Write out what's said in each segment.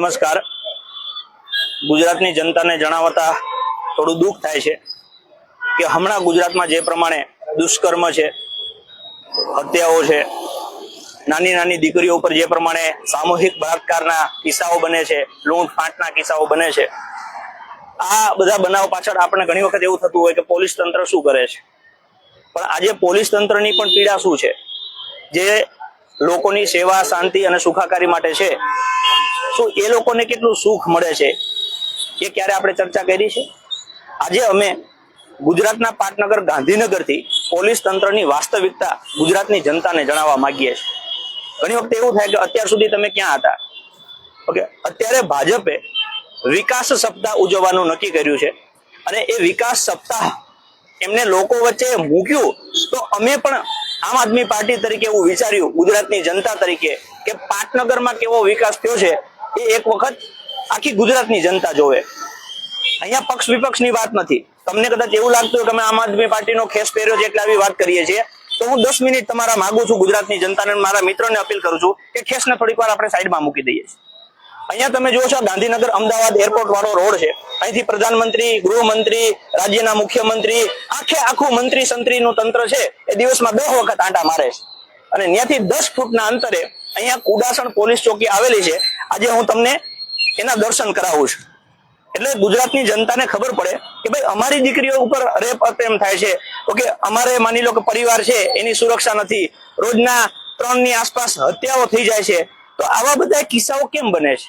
નમસ્કાર. ગુજરાતની જનતાને જણાવતા થોડું દુઃખ થાય છે કે હમણાં ગુજરાતમાં જે પ્રમાણે દુષ્કર્મ છે, હત્યાઓ છે, નાની નાની દીકરીઓ ઉપર જે પ્રમાણે સામૂહિક બળાત્કારના કિસ્સાઓ બને છે લૂંટ ફાંટના કિસ્સાઓ બને છે, આ બધા બનાવ પાછળ આપણે ઘણી વખત એવું થતું હોય કે પોલીસ તંત્ર શું કરે છે? પણ આજે પોલીસ તંત્રની પણ પીડા શું છે? જે લોકોની સેવા, શાંતિ અને સુખાકારી માટે છે શું એ લોકોને કેટલું સુખ મળે છે એ ક્યારે આપણે ચર્ચા કરી છે? આજે અમે ગુજરાતના પાટનગર ગાંધીનગરથી પોલીસ તંત્રની વાસ્તવિકતા ગુજરાતની જનતાને જણાવવા માંગીએ છીએ. ઘણી વખત એવું થાય કે અત્યાર સુધી તમે ક્યાં હતા? ઓકે, અત્યારે ભાજપે વિકાસ સપ્તાહ ઉજવવાનું નક્કી કર્યું છે અને એ વિકાસ સપ્તાહ એમને લોકો વચ્ચે મૂક્યું તો અમે પણ આમ આદમી પાર્ટી તરીકે એવું વિચાર્યું, ગુજરાતની જનતા તરીકે, કે પાટનગરમાં કેવો વિકાસ થયો છે એ એક વખત આખી ગુજરાતની જનતા જોવે. અહીંયા પક્ષ વિપક્ષની વાત નથી. તમને કદાચ એવું લાગતું કે અમે આમ આદમી પાર્ટીનો ખેસ પહેર્યો છે એટલે આવી વાત કરીએ છીએ. તો હું દસ મિનિટ તમારા માંગુ છું ગુજરાતની જનતાને મારા મિત્રોને અપીલ કરું છું કે ખેસને થોડીક વાર આપણે સાઈડમાં મૂકી દઈએ અહીંયા તમે છો ગાંધીનગર અમદાવાદ એરપોર્ટ વાળો રોડ છે. અહીંથી પ્રધાનમંત્રી, ગૃહમંત્રી, રાજ્યના મુખ્યમંત્રી, આખે આખું મંત્રી સંત્રીનું તંત્ર છે, એ દિવસમાં દસ વખત આંટા મારે છે. અને ત્યાંથી દસ ફૂટના અંતરે અહીંયા કુડાસણ પોલીસ ચોકી આવેલી છે. આજે હું તમને એના દર્શન કરાવું છું. એટલે ગુજરાતની જનતાને ખબર પડે કે ભાઈ, અમારી દીકરીઓ ઉપર રેપ અપ્રેમ થાય છે. ઓકે અમારે માની લો કે પરિવાર છે, એની સુરક્ષા નથી. રોજના ત્રણની આસપાસ હત્યાઓ થઈ જાય છે. તો આવા બધા કિસ્સાઓ કેમ બને છે?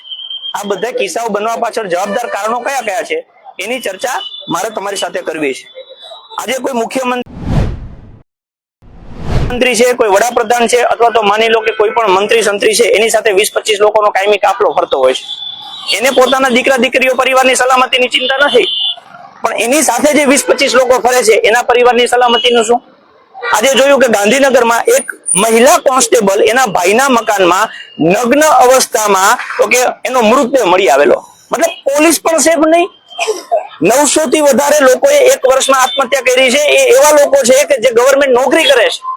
આ બધા કિસ્સાઓ બનવા પાછળ જવાબદાર કારણો કયા કયા છે? એની ચર્ચા મારે તમારી સાથે કરવી છે. આજે કોઈ મુખ્યમંત્રી મંત્રી છે, કોઈ વડાપ્રધાન છે, અથવા તો માની લો કે કોઈ પણ મંત્રી સંત્રી છે, એની સાથે વીસ પચીસ લોકોનો કાયમી કાફલો ફરતો હોય છે. એને પોતાના દીકરા દીકરીઓ પરિવારની સલામતીની ચિંતા નથી. પણ એની સાથે જે વીસ પચીસ લોકો ફરે છે, એના પરિવારની સલામતીનું શું? આજે જોયું કે ગાંધીનગરમાં એક મહિલા કોન્સ્ટેબલ એના ભાઈના મકાનમાં નગ્ન અવસ્થામાં, તો કે એનો મૃતદેહ મળી આવેલો. મતલબ પોલીસ પણ સેફ નહીં. નવસો થી વધારે લોકોએ એક વર્ષમાં આત્મહત્યા કરી છે. એ એવા લોકો છે કે જે ગવર્મેન્ટ નોકરી કરે છે.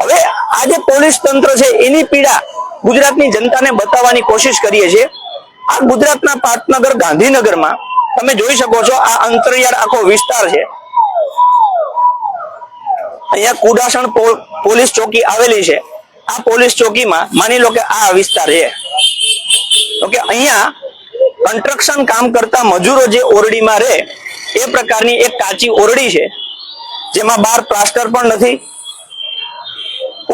હવે આ જે પોલીસ તંત્ર છે, એની પીડા ગુજરાતની જનતાને બતાવવાની કોશિશ કરીએ છીએ. આ ગુજરાતના પાટનગર, ગાંધીનગરમાં તમે જોઈ શકો છો, આ અંતરિયાળ આખો વિસ્તાર છે. અહીંયા કુડાસણ પોલીસ ચોકી આવેલી છે. આ પોલીસ ચોકીમાં માની લો કે આ વિસ્તાર છે. ઓકે અહીંયા કન્સ્ટ્રક્શન કામ કરતા મજૂરો જે ઓરડીમાં રહે, એ પ્રકારની એક કાચી ઓરડી છે, જેમાં બહાર પ્લાસ્ટર પણ નથી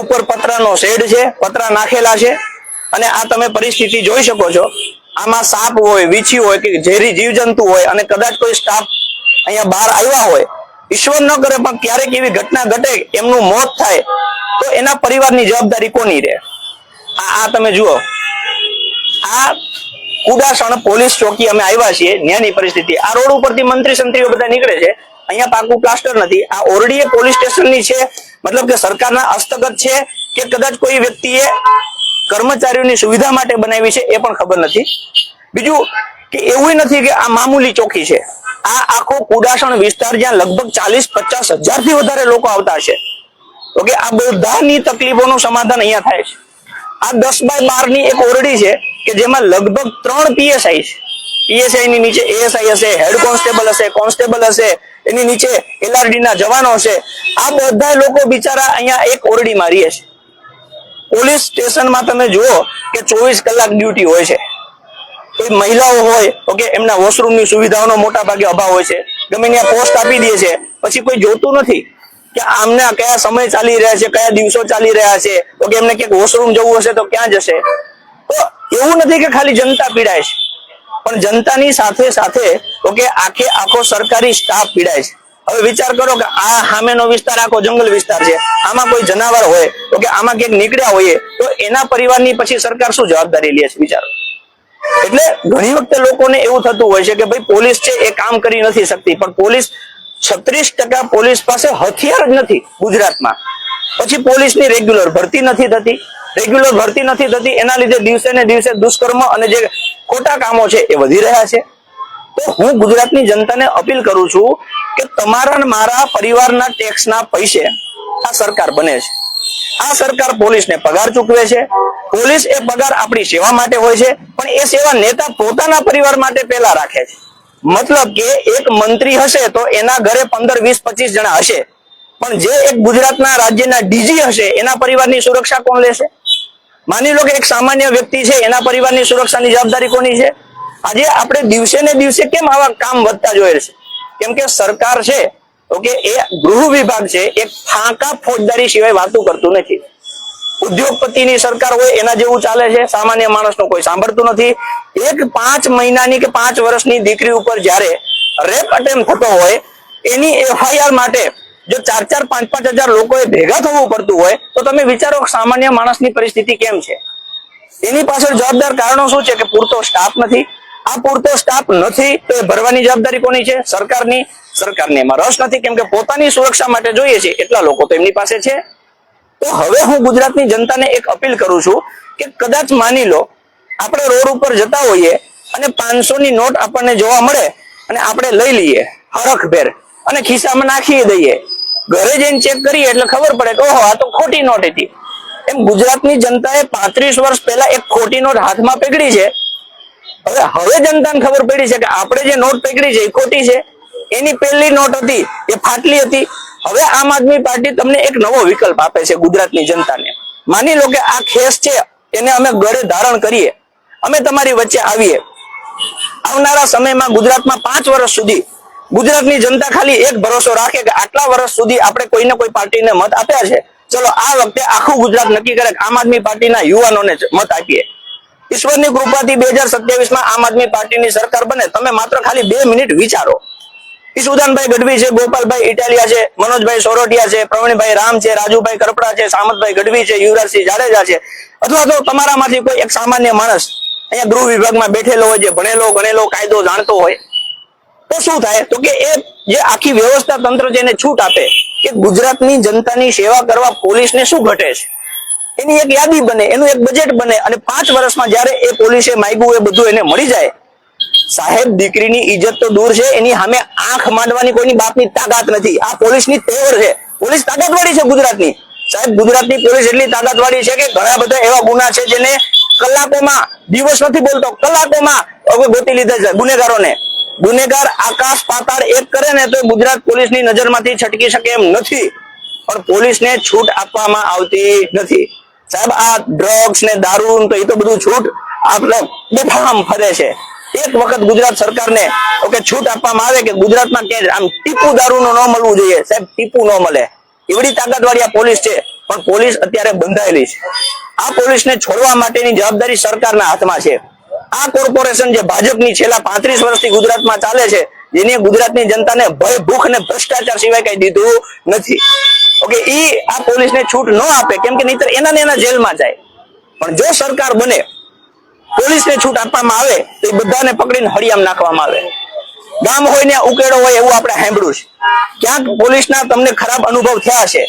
ઉપર પતરાનો શેડ છે, પતરા નાખેલા છે. અને આ તમે પરિસ્થિતિ જોઈ શકો છો. આમાં સાપ હોય, વીછી હોય કે ઝેરી જીવજંતુ હોય અને કદાચ કોઈ સ્ટાફ અહીંયા બહાર આવ્યા હોય. ઈશ્વર ન કરે પણ ક્યારેક એવી ઘટના ઘટે, એમનું મોત થાય, તો એના પરિવારની જવાબદારી કોની રહે? આ તમે જુઓ. આ કુડાસણ પોલીસ ચોકી અમે આવ્યા છીએ ન્યાની પરિસ્થિતિ. આ રોડ ઉપરથી મંત્રી સંત્રીઓ બધા નીકળે છે. અહીંયા પાકું પ્લાસ્ટર નથી. આ ઓરડી એ પોલીસ સ્ટેશનની છે. મતલબ કે સરકારના હસ્તગત છે કે કદાચ કોઈ વ્યક્તિએ કર્મચારીઓની સુવિધા માટે બનાવી છે એ પણ ખબર નથી. બીજું કે એવું નથી કે આ મામૂલી ચોકી છે. આ આખો કુડાસણ વિસ્તાર જ્યાં લગભગ ચાલીસ પચાસ હજારથી વધારે લોકો આવતા હશે. ઓકે આ બધાની તકલીફોનું સમાધાન અહીંયા થાય છે. આ દસ બાય બારની એક ઓરડી છે કે જેમાં લગભગ ત્રણ પીએસઆઈ છે. પીએસઆઈ ની નીચે એએસઆઈ હશે હેડ કોન્સ્ટેબલ હશે કોન્સ્ટેબલ હશે, એની નીચે એલઆરડી ના જવાનો હશે. આ બધા લોકો બિચારા અહીંયા એક ઓરડીમાં રહે છે. પોલીસ સ્ટેશનમાં તમે જુઓ કે ચોવીસ કલાક ડ્યુટી હોય છે. કોઈ મહિલાઓ હોય, ઓકે, એમના વોશરૂમની સુવિધાઓનો મોટા ભાગે અભાવ હોય છે. ગમે ત્યાં પોસ્ટ આપી દે છે, પછી કોઈ જોતું નથી કે આમને કયા સમય ચાલી રહ્યા છે, કયા દિવસો ચાલી રહ્યા છે. તો કે એમને ક્યાંક વોશરૂમ જવું હશે તો ક્યાં જશે? તો એવું નથી કે ખાલી જનતા પીડાય છે. પણ જનતાની સાથે સાથે તો આખે આખો સરકારી સ્ટાફ પીડાય છે. હવે વિચાર કરો કે આ સામેનો વિસ્તાર, આખો જંગલ વિસ્તાર છે. આમાં કોઈ જનાવર હોય તો આમાં ક્યાંક નીકળ્યા હોઈએ, તો એના પરિવારની પછી સરકાર શું જવાબદારી લે છે, વિચારો. એટલે ઘણી વખતે લોકોને એવું થતું હોય છે કે ભાઈ, પોલીસ છે, એ કામ કરી નથી શકતી. પણ પોલીસ છત્રીસ ટકા પોલીસ પાસે હથિયાર જ નથી ગુજરાતમાં. પછી પોલીસની રેગ્યુલર ભરતી નથી થતી. રેગ્યુલર ભરતી નથી થતી. એના લીધે દિવસે ને દિવસે દુષ્કર્મ અને જે ખોટા કામો છે એ વધી રહ્યા છે. તો હું ગુજરાતની જનતાને અપીલ કરું છું કે તમારા મારા પરિવારના ટેક્સના પૈસે આ સરકાર બને છે. આ સરકાર પોલીસને પગાર ચૂકવે છે. પોલીસ એ પગાર આપણી સેવા માટે હોય છે, પણ એ સેવા નેતા પોતાના પરિવાર માટે પહેલા રાખે છે. મતલબ કે એક મંત્રી હશે તો એના ઘરે પંદર, વીસ, પચીસ જણા હશે. પણ જે એક ગુજરાતના રાજ્યના ડીજી હશે, એના પરિવારની સુરક્ષા કોણ લેશે? માની લો કે એક સામાન્ય વ્યક્તિ છે, એના પરિવારની સુરક્ષાની જવાબદારી કોની છે? આજે આપણે દિવસે ને દિવસે કેમ આવા કામ વધતા જોઈએ છે? કેમ કે સરકાર છે, ઓકે, એ ગૃહ વિભાગ છે, એ ફાંકા ફોજદારી સિવાય વાતું કરતું નથી. ઉદ્યોગપતિની સરકાર હોય, એના જેવું ચાલે છે, સામાન્ય માણસનું કોઈ સાંભળતું નથી. એક પાંચ મહિનાની કે પાંચ વર્ષની દીકરી ઉપર જ્યારે રેપ અટેમ્પ થતો હોય, એની એફઆઈઆર માટે જો ચાર ચાર પાંચ પાંચ હજાર લોકોએ ભેગા થવું પડતું હોય, તો તમે વિચારો સામાન્ય માણસની પરિસ્થિતિ કેમ છે? એની પાછળ જવાબદાર કારણો શું છે કે પૂરતો સ્ટાફ નથી? આ પૂરતો સ્ટાફ નથી, તો એ ભરવાની જવાબદારી કોની છે? સરકારની. સરકારને એમાં રસ નથી, કેમ કે પોતાની સુરક્ષા માટે જોઈએ છે, એટલા લોકો તો એમની પાસે છે. તો હવે હું ગુજરાતની જનતાને એક અપીલ કરું છું કે કદાચ માની લો, આપણે રોડ ઉપર જતા હોઈએ અને પાંચસો ની નોટ આપણને જોવા મળે અને આપણે લઈ લઈએ હરખભેર અને ખિસ્સામાં નાખી દઈએ ઘરે જઈને ચેક કરીએ એટલે ખબર પડે કે ઓહો, આ તો ખોટી નોટ હતી. એમ ગુજરાતની જનતાએ પાંત્રીસ વર્ષ પહેલા એક ખોટી નોટ હાથમાં પકડી છે. હવે હવે જનતાને ખબર પડી છે કે આપણે જે નોટ પકડી છે એ ખોટી છે. એની પહેલી નોટ હતી, એ ફાટલી હતી. હવે આમ આદમી પાર્ટી તમને એક નવો વિકલ્પ આપે છે ગુજરાતની જનતાને. માની લો કે આ ખેસ છે, એને અમે ગળે ધારણ કરીએ. અમે તમારી વચ્ચે આવીએ. આવનારા સમયમાં ગુજરાતમાં પાંચ વર્ષ સુધી ગુજરાતની જનતા ખાલી એક ભરોસો રાખે કે આટલા વર્ષ સુધી આપણે કોઈને કોઈ પાર્ટીને મત આપ્યા છે? ચલો, આ વખતે આખું ગુજરાત નક્કી કરે આમ આદમી પાર્ટીના યુવાનોને મત આપીએ. ઈશ્વરની કૃપાથી બે હજાર સત્યાવીસમાં આમ આદમી પાર્ટીની સરકાર બને. તમે માત્ર ખાલી બે મિનિટ વિચારો. ઈસુદાનભાઈ ગઢવી છે, ગોપાલભાઈ ઇટાલિયા છે, મનોજભાઈ સોરઠિયા છે, પ્રવીણભાઈ રામ છે, રાજુભાઈ કરપડા છે, સામતભાઈ ગઢવી છે, યુવરાજસિંહ જાડેજા છે. અથવા તો તમારામાંથી કોઈ એક સામાન્ય માણસ અહીંયા ગૃહ વિભાગમાં બેઠેલો હોય છે ભણેલો, ગણેલો, કાયદો જાણતો હોય તો શું થાય? તો કે એ જે આખી વ્યવસ્થા તંત્ર જેને છૂટ આપે, કે ગુજરાતની જનતાની સેવા કરવા પોલીસને શું ઘટે છે? એની એક યાદી બને, એનું એક બજેટ બને અને પાંચ વર્ષમાં જ્યારે એ પોલીસે માગ્યું, એ બધું એને મળી જાય. સાહેબ, દીકરીની ઇજ્જત તો દૂર છે, એની સામે આંખ માંડવાની કોઈની બાપની તાકાત નથી. આ પોલીસની તેવર છે. પોલીસ તાકાતવાળી છે ગુજરાતની. સાહેબ, ગુજરાતની પોલીસ એટલી તાકાતવાળી છે કે ઘણા બધા એવા ગુના છે જેને કલાકોમાં, દિવસ નથી બોલતો, કલાકોમાં ગોતી લીધા છે ગુનેગારોને. ગુનેગાર આકાશ પાતાળ એક કરે ને તો ગુજરાત પોલીસની નજરમાંથી છટકી શકે એમ નથી. પણ પોલીસને છૂટ આપવામાં આવતી નથી. સાહેબ, આ ડ્રગ્સ ને દારૂ એ તો બધું છૂટ આપણે બેફામ ફરે છે. એક વખત ગુજરાત સરકારને ઓકે છૂટ આપવામાં આવે કે ગુજરાતમાં ક્યાંય આમ ટીપુ દારૂ ન મળવું જોઈએ. સાહેબ, ટીપુ ન મળે. એવડી તાકાત વાળી આ પોલીસ છે, પણ પોલીસ અત્યારે બંધાયેલી છે. આ પોલીસને છોડવા માટેની જવાબદારી સરકારના હાથમાં છે. આ કોર્પોરેશન જે ભાજપની છેલ્લા પાંત્રીસ વર્ષથી ગુજરાતમાં ચાલે છે, જેને ગુજરાતની જનતાને ભય, ભૂખ અને ભ્રષ્ટાચાર સિવાય કઈ દીધું નથી. ઓકે ઈ આ પોલીસને છૂટ ન આપે, કેમ કે નહીતર એના ને એના જેલમાં જાય. પણ જો સરકાર બને, પોલીસને છૂટ આપવામાં આવે, તો એ બધાને પકડીને હળિયામ નાખવામાં આવે. ગામ હોય ને ઉકેડો હોય એવું આપણે સાંભળ્યું છે. ક્યાંક પોલીસના તમને ખરાબ અનુભવ થયા છે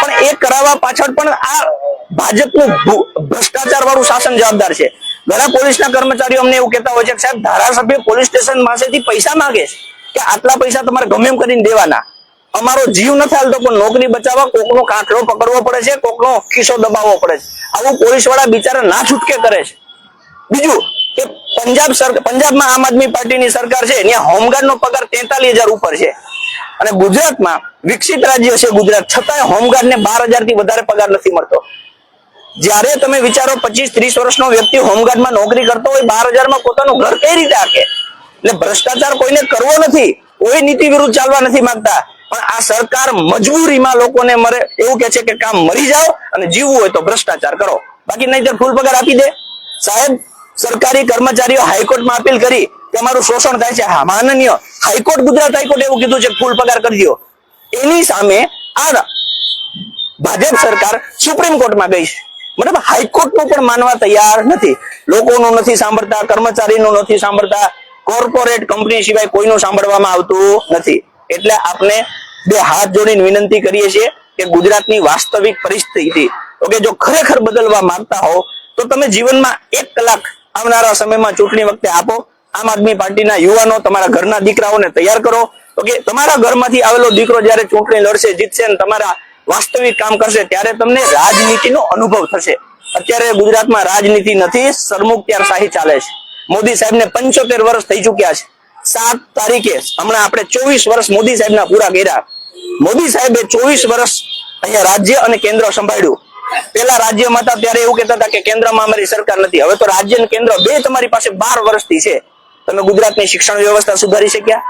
પણ એ કરાવવા પાછળ પણ આ ભાજપનું ભ્રષ્ટાચાર વાળું શાસન જવાબદાર છે. ઘણા પોલીસના કર્મચારીઓ અમને એવું કહેતા હોય છે સાહેબ, ધારાસભ્ય પોલીસ સ્ટેશન પાસેથી પૈસા માંગે છે. કે આટલા પૈસા તમારે ગમે એમ કરીને દેવાના. અમારો જીવ નથી હાલતો પણ નોકરી બચાવવા કોકનો કાંઠલો પકડવો પડે છે, કોકનો ખિસ્સો દબાવવો પડે છે. આવું પોલીસવાળા બિચારા ના છૂટકે કરે છે. બીજું કે પંજાબ સરકાર પંજાબમાં આમ આદમી પાર્ટીની સરકાર છે ત્યાં હોમગાર્ડ નો પગાર તેતાલીસ હજાર ઉપર છે. અને ગુજરાતમાં વિકસિત રાજ્ય છે ગુજરાત, છતાંય હોમગાર્ડ ને બાર હજારથી વધારે પગાર નથી મળતો. જ્યારે તમે વિચારો પચીસ, ત્રીસ વર્ષનો વ્યક્તિ હોમગાર્ડમાં નોકરી કરતો હોય, બાર હજારમાં પોતાનું ઘર કઈ રીતે આકે? એટલે ભ્રષ્ટાચાર કોઈને કરવો નથી, કોઈ નીતિ વિરુદ્ધ ચાલવા નથી માંગતા. પણ આ સરકાર મજબૂરીમાં લોકોને મરે, એવું કે છે કે કામ મરી જાઓ અને જીવવું હોય તો ભ્રષ્ટાચાર કરો. બાકી નહીં ફૂલ પગાર આપી દે. સાહેબ, સરકારી કર્મચારીઓ હાઈકોર્ટમાં અપીલ કરી કે અમારું શોષણ થાય છે. માનનીય. હાઈકોર્ટ, ગુજરાત હાઈકોર્ટ એવું કીધું છે ફૂલ પગાર કરી દો એની સામે આ ભાજપ સરકાર સુપ્રીમ કોર્ટમાં ગઈ છે. મતલબ હાઈકોર્ટનું પણ માનવા તૈયાર નથી. લોકોનું નથી સાંભળતા, કર્મચારીનું નથી સાંભળતા કોર્પોરેટ કંપની સિવાય કોઈનું સાંભળવામાં આવતું નથી. એટલે આપણે બે હાથ જોડીને વિનંતી કરીએ છીએ કે ગુજરાતની વાસ્તવિક પરિસ્થિતિ, ઓકે, જો ખરેખર બદલવા માંગતા હો તો તમે જીવનમાં એક કલાક આવનારા સમયમાં ચૂંટણી વખતે આપો. આમ આદમી પાર્ટીના યુવાનો, તમારા ઘરના દીકરાઓને તૈયાર કરો. ઓકે, તમારા ઘરમાંથી આવેલો દીકરો જ્યારે ચૂંટણી લડશે, જીતશે ને તમારા વાસ્તવિક કામ કરશે ત્યારે તમને રાજનીતિનો અનુભવ થશે. અત્યારે ગુજરાતમાં રાજનીતિ નથી સરમુખત્યારશાહી ચાલે છે. મોદી સાહેબને પંચોતેર વર્ષ થઈ ચુક્યા છે. સાત તારીખે, હમણાં આપણે ચોવીસ વર્ષ મોદી સાહેબના પૂરા કર્યા. મોદી સાહેબે ચોવીસ વર્ષ અહીંયા રાજ્ય અને કેન્દ્ર સંભાળ્યું. પેલા રાજ્યમાં હતા, ત્યારે એવું કહેતા હતા કે કેન્દ્રમાં અમારી સરકાર નથી. હવે તો રાજ્ય અને કેન્દ્ર બે તમારી પાસે બાર વર્ષથી છે. તમે ગુજરાતની શિક્ષણ વ્યવસ્થા સુધારી શક્યા.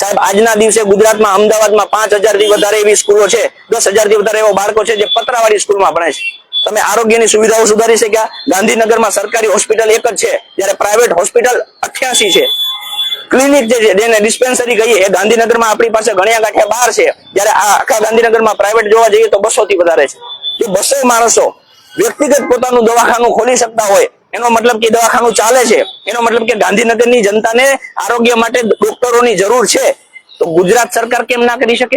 સાહેબ, આજના દિવસે ગુજરાતમાં અમદાવાદમાં પાંચથી વધારે એવી સ્કૂલો છે, દસથી વધારે એવા બાળકો છે જે પતરાવાળી સ્કૂલમાં ભણે છે. તમે આરોગ્યની સુવિધાઓ સુધારી શક્યા? ગાંધીનગરમાં સરકારી હોસ્પિટલ એક જ છે, જ્યારે પ્રાઇવેટ હોસ્પિટલ અઠ્યાસી છે. ક્લિનિક જે છે, જેને ડિસ્પેન્સરી કહીએ, એ ગાંધીનગરમાં આપણી પાસે ગણ્યા ગાંઠ્યા બાર છે. જ્યારે આ આખા ગાંધીનગરમાં પ્રાઇવેટ જોવા જઈએ તો બસો થી વધારે છે. જે બસો માણસો વ્યક્તિગત પોતાનું દવાખાનું ખોલી શકતા હોય એનો મતલબ કે દવાખાનું ચાલે છે. એનો મતલબ કે ગાંધીનગરની જનતાને આરોગ્ય માટે ડોક્ટરોની જરૂર છે. તો ગુજરાત સરકાર કેમ ના કરી શકે?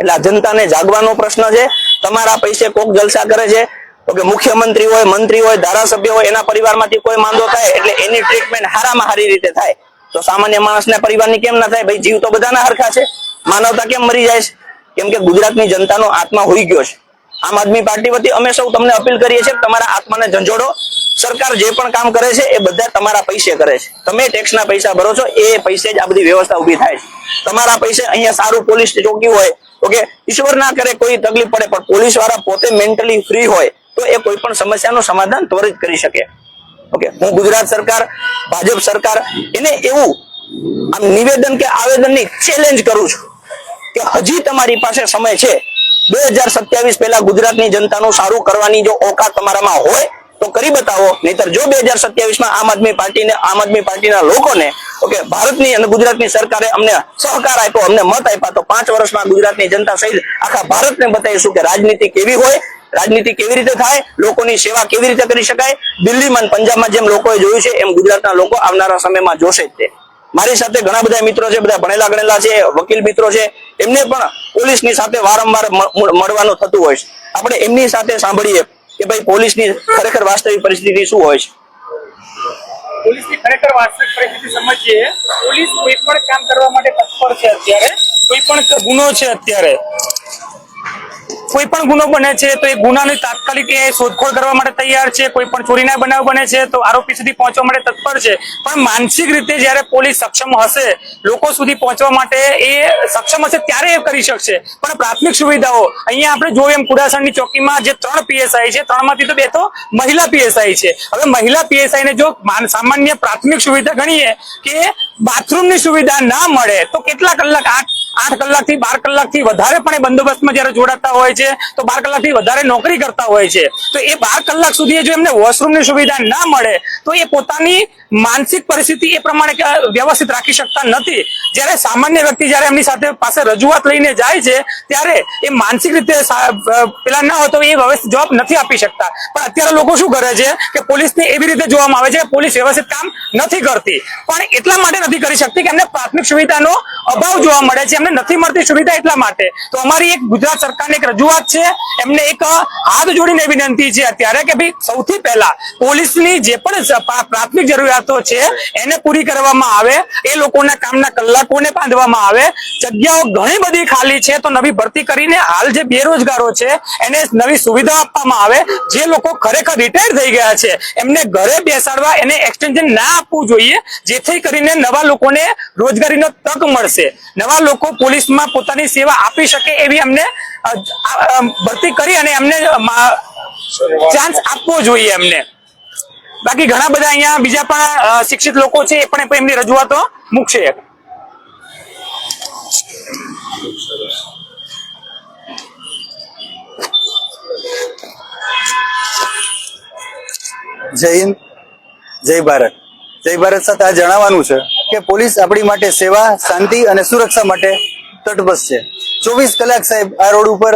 એટલે જનતાને જાગવાનો પ્રશ્ન છે. તમારા પૈસે કોક જલસા કરે છે. તો કે મુખ્યમંત્રી હોય, મંત્રી હોય, ધારાસભ્ય હોય, એના પરિવારમાંથી કોઈ માંદો થાય એટલે એની ટ્રીટમેન્ટ હારામાં હારી રીતે થાય. તો સામાન્ય માણસના પરિવારની કેમ ના થાય? ભાઈ, જીવ તો બધાના હરખા છે. માનવતા કેમ મરી જાય છે? કેમ કે ગુજરાતની જનતાનો આત્મા હોઈ ગયો છે. આમ આદમી પાર્ટી વતી અમે સૌ તમને અપીલ કરીએ છીએ તમારા આત્માને ઝંઝોડો. સરકાર જે પણ કામ કરે છે, એ બધા તમારા પૈસે કરે છે. તમે ટેક્સના પૈસા ભરો છો, એ પૈસે જ આ બધી વ્યવસ્થા ઊભી થાય છે. તમારા પૈસે અહીંયા સારું પોલીસ ચોકી હોય, તો કે ઈશ્વર ના કરે, કોઈ તકલીફ પડે, પણ પોલીસવાળા પોતે મેન્ટલી ફ્રી હોય, તો એ કોઈ પણ સમસ્યાનું સમાધાન ત્વરિત કરી શકે. ઓકે હું ગુજરાત સરકાર, ભાજપ સરકાર, એને એવું આમ નિવેદન કે આવેદનની ચેલેન્જ કરું છું કે હજી તમારી પાસે સમય છે. બે હજાર સત્યાવીસ પહેલા ગુજરાતની જનતાનું સારું કરવાની જો ઓકાત તમારામાં હોય તો કરી બતાવો. નહીતર જો બે હજાર સત્યાવીસમાં આમ આદમી પાર્ટીને, આમ આદમી પાર્ટીના લોકોને, ઓકે, ભારતની અને ગુજરાતની સરકારે અમને સહકાર આપ્યો, અમને મત આપ્યા, તો પાંચ વર્ષમાં ગુજરાતની જનતા સહિત આખા ભારતને બતાવીશું કે રાજનીતિ કેવી હોય, રાજનીતિ કેવી રીતે થાય, લોકોની સેવા કેવી રીતે કરી શકાય, દિલ્હીમાં પંજાબમાં જેમ લોકોએ જોયું છે, એમ ગુજરાતના લોકો આવનારા સમયમાં જોશે જ તે. મારી સાથે ઘણા બધા મિત્રો છે, બધા ભણેલા ગણેલા છે, વકીલ મિત્રો છે, એમને પણ પોલીસની સાથે વારંવાર મળવાનું થતું હોય છે. આપણે એમની સાથે સાંભળીએ. કે ભાઈ પોલીસની ખરેખર વાસ્તવિક પરિસ્થિતિ શું હોય છે? પોલીસની ખરેખર વાસ્તવિક પરિસ્થિતિ સમજીએ, પોલીસ કોઈ પણ કામ કરવા માટે તત્પર છે અત્યારે, કોઈ પણ ગુનો છે અત્યારે. કોઈ પણ ગુનો બને છે તો એ ગુનાની તાત્કાલિક એ શોધખોળ કરવા માટે તૈયાર છે કોઈ પણ ચોરીના બનાવ બને છે તો આરોપી સુધી પહોંચવા માટે તત્પર છે. પણ માનસિક રીતે જ્યારે પોલીસ સક્ષમ હશે, લોકો સુધી પહોંચવા માટે એ સક્ષમ હશે ત્યારે એ કરી શકશે. પણ પ્રાથમિક સુવિધાઓ, અહીંયા આપણે જોયું એમ કુડાસણની ચોકીમાં જે ત્રણ પીએસઆઈ છે, ત્રણમાંથી તો બે તો મહિલા પીએસઆઈ છે. હવે મહિલા પીએસઆઈ ને જો સામાન્ય પ્રાથમિક સુવિધા ગણીએ કે બાથરૂમની સુવિધા ના મળે, તો કેટલા કલાક, આઠ આઠ કલાકથી બાર કલાકથી વધારે પણ એ બંદોબસ્તમાં જ્યારે જોડાતા હોય છે, તો બાર કલાકથી વધારે નોકરી કરતા હોય છે. તો એ બાર કલાક સુધી જો એમને વોશરૂમની સુવિધા ના મળે, તો એ પોતાની માનસિક પરિસ્થિતિ એ પ્રમાણે વ્યવસ્થિત રાખી શકતા નથી. જ્યારે સામાન્ય વ્યક્તિ જ્યારે એમની સાથે પાસે રજૂઆત લઈને જાય છે, ત્યારે એ માનસિક રીતે પેલા ના હોય તો એ વ્યવસ્થિત જવાબ નથી આપી શકતા. પણ અત્યારે લોકો શું કરે છે કે પોલીસને એવી રીતે જોવામાં આવે છે, પોલીસ વ્યવસ્થિત કામ નથી કરતી. પણ એટલા માટે નથી કરી શકતી કે એમને પ્રાથમિક સુવિધાનો અભાવ જોવા મળે છે, એમને નથી મળતી સુવિધા એટલા માટે. તો અમારી એક ગુજરાત સરકારની એક રજૂઆત છે, એમને એક હાથ જોડીને વિનંતી છે અત્યારે કે ભાઈ સૌથી પહેલા પોલીસની જે પણ પ્રાથમિક જરૂરિયાતો છે, એને પૂરી કરવામાં આવે, એ લોકોના કામના કલાકોને બાંધવામાં આવે. જગ્યાઓ ઘણી બધી ખાલી છે, તો નવી ભરતી કરીને હાલ જે બેરોજગારો છે, એને નવી સુવિધા આપવામાં આવે. જે લોકો ખરેખર રિટાયર થઈ ગયા છે, એમને ઘરે બેસાડવા, એને એક્સટેન્શન ના આપવું જોઈએ, જેથી કરીને નવા લોકોને રોજગારીનો તક મળશે. નવા લોકો પોલીસમાં પોતાની સેવા આપી શકે એવી અમને ભરતી કરી અને એમને ચાન્સ આપવો જોઈએ એમને બાકી ઘણા બધા અહીંયા બીજા પણ શિક્ષિત લોકો છે, એ પણ એમની રજૂઆતો મૂકશે. જય હિન્દ. જય ભારત. જય ભારત સાથે આ જણાવવાનું છે કે પોલીસ આપણી માટે સેવા, શાંતિ અને સુરક્ષા માટે તટબસ છે. ચોવીસ કલાક સાહેબ આ રોડ ઉપર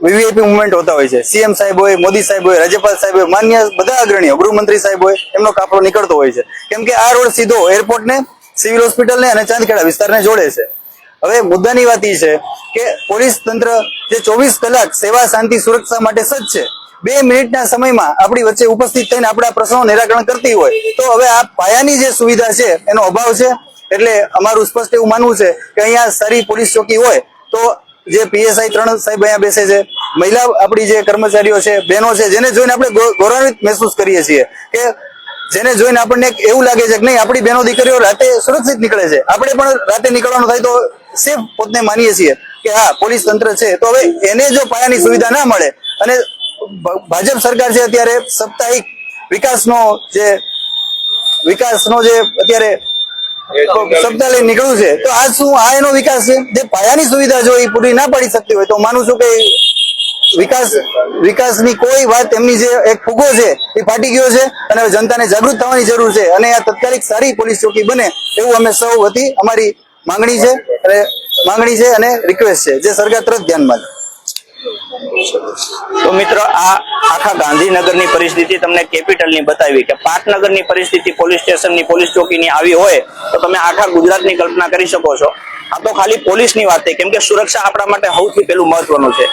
વીવીઆઈપી મુવમેન્ટ હોતા હોય છે. સીએમ સાહેબ હોય, મોદી સાહેબ હોય, રાજ્યપાલ સાહેબ હોય, માન્ય બધા અગ્રણીઓ, ગૃહમંત્રી સાહેબ હોય, એમનો કાપડો નીકળતો હોય છે. કેમ કે આ રોડ સીધો એરપોર્ટને સિવિલ હોસ્પિટલને અને ચાંદખેડા વિસ્તારને જોડે છે. હવે મુદ્દાની વાત એ છે કે પોલીસ તંત્ર જે ચોવીસ કલાક સેવા, શાંતિ, સુરક્ષા માટે સજ્જ છે બે મિનિટના સમયમાં આપણી વચ્ચે ઉપસ્થિત થઈને આપણા પ્રશ્નો નિરાકરણ કરતી હોય, તો હવે આ પાયાની જે સુવિધા છે, એનો અભાવ છે. એટલે અમારું સ્પષ્ટ એવું માનવું છે કે અહીંયા સારી પોલીસ ચોકી હોય, તો જે પીએસઆઈ ત્રણ સાહેબ અહીંયા બેસે છે, મહિલા આપણી જે કર્મચારીઓ છે, બહેનો છે, જેને જોઈને આપણે ગૌરવાન્વિત મહેસૂસ કરીએ છીએ કે જેને જોઈને આપણને એવું લાગે છે કે નહીં, આપણી બહેનો દીકરીઓ રાતે સુરક્ષિત નીકળે છે. આપણે પણ રાતે નીકળવાનું થાય તો સેફ પોતને માનીએ છીએ કે હા, પોલીસ તંત્ર છે. તો હવે એને જો પાયાની સુવિધા ના મળે અને ભાજપ સરકાર છે અત્યારે સાપ્તાહિક વિકાસનો જે વિકાસનો જે અત્યારે લઈને નીકળ્યું છે, તો આ શું, આ એનો વિકાસ છે? જે પાયાની સુવિધા જો એ પૂરી ના પડી શકતી હોય, તો માનું છું કે વિકાસ, વિકાસની કોઈ વાત એમની જે એક ફુગો છે, એ ફાટી ગયો છે અને જનતાને જાગૃત થવાની જરૂર છે અને આ તત્કાલિક સારી પોલીસ ચોકી બને એવું અમે સૌ વતી અમારી માંગણી છે, અને માંગણી છે અને રિક્વેસ્ટ છે, જે સરકાર તરફ ધ્યાનમાં લે. તો મિત્રો, આ આખા ગાંધીનગરની પરિસ્થિતિ તમને કેપિટલની બતાવી કે પાટનગરની પરિસ્થિતિ, પોલીસ સ્ટેશનની, પોલીસ ચોકીની આવી હોય તો તમે આખા ગુજરાતની કલ્પના કરી શકો છો. આ તો ખાલી પોલીસની વાત છે, કેમ કે સુરક્ષા આપણા માટે સૌથી પેલું મહત્વનું છે.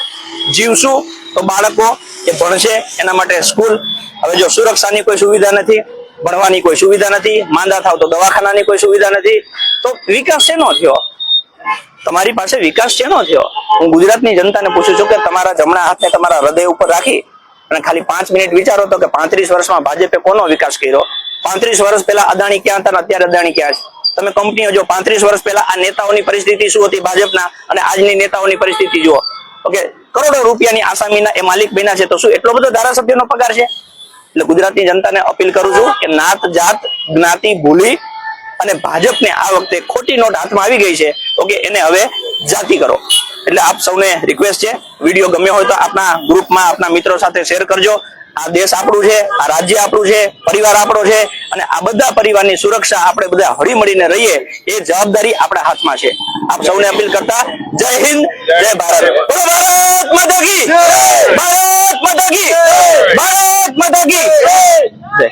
જીવશું તો બાળકો કે ભણશે એના માટે સ્કૂલ. હવે જો સુરક્ષાની કોઈ સુવિધા નથી, ભણવાની કોઈ સુવિધા નથી, માંદા થાવ તો દવાખાનાની કોઈ સુવિધા નથી, તો વિકાસ શેનો થયો? તમારી પાસે વિકાસ શેનો થયો હું ગુજરાતની જનતાને પૂછું છું કે તમારા જમણા હાથને તમારા હૃદય ઉપર રાખી અને ખાલી પાંચ મિનિટ વિચારો તો કે પાંત્રીસ વર્ષમાં ભાજપે કોનો વિકાસ કર્યો? પાંત્રીસ વર્ષ પહેલા અદાણી ક્યાં હતા અત્યારે અદાણી ક્યાં છે? તમે કંપનીઓ જો પાંત્રીસ વર્ષ પહેલા આ નેતાઓની પરિસ્થિતિ શું હતી ભાજપના અને આજની નેતાઓની પરિસ્થિતિ જુઓ. ઓકે, કરોડો રૂપિયાની આસામીના એ માલિક બન્યા છે તો શું એટલો બધો ધારાસભ્યનો પગાર છે? એટલે ગુજરાતની જનતાને અપીલ કરું છું કે નાત જાત જ્ઞાતિ ભૂલી અને ભાજપને આ વખતે ખોટી નોટ હાથમાં આવી ગઈ છે, ઓકે, એને હવે જાતિ કરો. એટલે આપ સૌને રિક્વેસ્ટ છે, વીડિયો ગમ્યો હોય તો આપના ગ્રુપમાં આપના મિત્રો સાથે શેર કરજો. આ દેશ આપણું છે, આ રાજ્ય આપણું છે, પરિવાર આપણો છે, અને આ બધા પરિવારની સુરક્ષા આપણે બધા હળી મળીને રહીએ, એ જવાબદારી આપણા હાથમાં છે. આપ સૌને અપીલ કરતા, જય હિન્દ, જય ભારત. બોલો, ભારત માતા કી ભારત માતા કી ભારત માતા કી. જય